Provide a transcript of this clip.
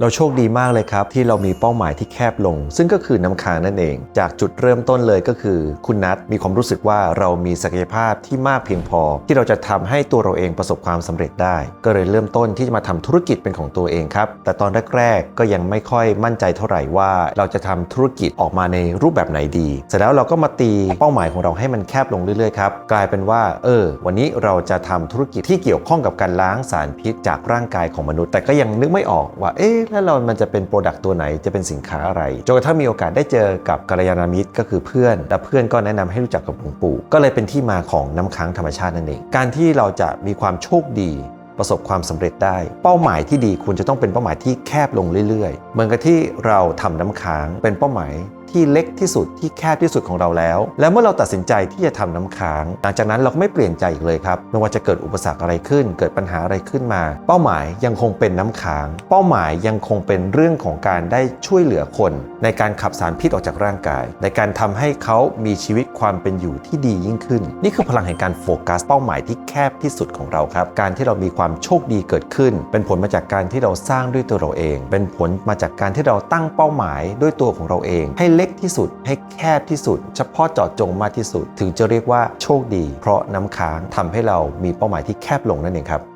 เราโชคดีมากเลยครับ ที่เรามีเป้าหมายที่แคบลง ซึ่งก็คือน้ำค้างนั่นเอง จากจุดเริ่มต้นเลยก็คือ คุณนัทมีความรู้สึกว่าเรามีศักยภาพที่มากเพียงพอ ที่เราจะทำให้ตัวเราเองประสบความสำเร็จได้ ก็เลยเริ่มต้นที่จะมาทำธุรกิจเป็นของตัวเองครับ แต่ตอนแรกๆก็ยังไม่ค่อยมั่นใจเท่าไหร่ว่า เราจะทำธุรกิจออกมาในรูปแบบไหนดี เสร็จแล้วเราก็มาตีเป้าหมายของเราให้มันแคบลงเรื่อยๆครับกลายเป็นว่า เออ วันนี้เราจะทำธุรกิจที่เกี่ยวข้องกับการล้างสารพิษจากร่างกายของมนุษย์ แต่ก็ยังนึกไม่ออกว่าเอ๊ะแล้วเรามันจะเป็นโปรดักต์ตัวไหนจะเป็นสินค้าอะไรจนกระทั่งมีโอกาสได้เจอกับกัลยาณมิตรก็คือเพื่อน และเพื่อนก็แนะนำให้รู้จักกับหลวงปู่ ก็เลยเป็นที่มาของน้ำค้างธรรมชาตินั่นเองการที่เราจะมีความโชคดีประสบความสำเร็จได้ เป้าหมายที่ดีคุณจะต้องเป็นเป้าหมายที่แคบลงเรื่อยๆ เหมือนกับที่เราทำน้ำค้างเป็นเป้าหมาย ที่เล็กที่สุดที่แคบที่สุดของเราแล้ว แล้วเมื่อเราตัดสินใจที่จะทำน้ำค้าง หลังจากนั้นเราก็ไม่เปลี่ยนใจอีกเลยครับไม่ว่าจะเกิดอุปสรรคอะไรขึ้น เกิดปัญหาอะไรขึ้นมา เป้าหมายยังคงเป็นน้ำค้าง เป้าหมายยังคงเป็นเรื่องของการได้ช่วยเหลือคน ในการขับสารพิษออกจากร่างกาย ในการทำให้เขามีชีวิตความเป็นอยู่ที่ดียิ่งขึ้น นี่คือพลังแห่งการโฟกัส เป้าหมายที่แคบที่สุดของเราครับ การที่เรามีความโชคดีเกิดขึ้น เป็นผลมาจากการที่เราสร้างด้วยตัวเราเอง เป็นผลมาจากการที่เราตั้งเป้าหมายด้วยตัวของเราเองให้เล็กที่สุด ให้แคบที่สุด เฉพาะเจาะจงมากที่สุด ถึงจะเรียกว่าโชคดี เพราะน้ำค้างทำให้เรามีเป้าหมายที่แคบลงนั่นเองครับ